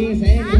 certeza, é.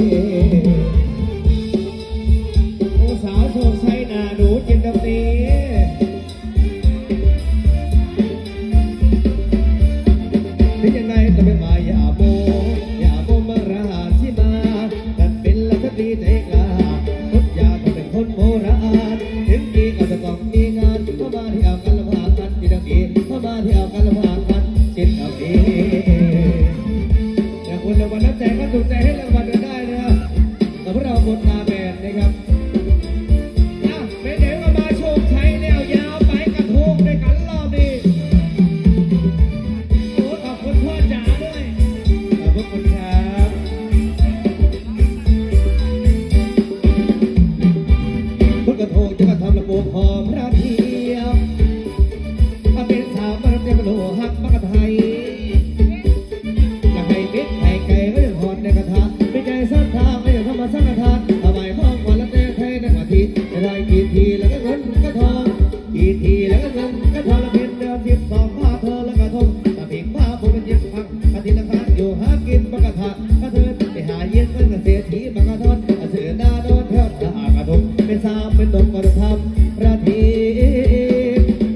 เหลือเงินก็ทรพินเดิมทิพสองมาเธอและกระทงกะถิ่นาบุญเย็พักระถิ่นละค้งอยู่หากินบังกะทะกรเทิไปหาเย็นมันกระเสียทีบังกะทอนเสือดาดนเทิดหากระทงเป็นสามเป็นตกกระทำระที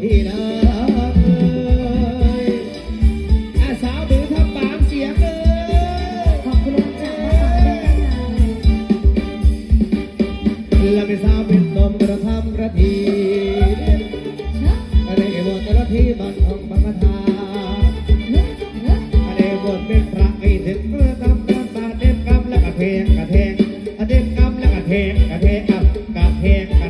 ที่นาสาวถือทำบางเสียเลยขอบคุณจ้าและไม่สาวเป็นนมกระทำระที Amen.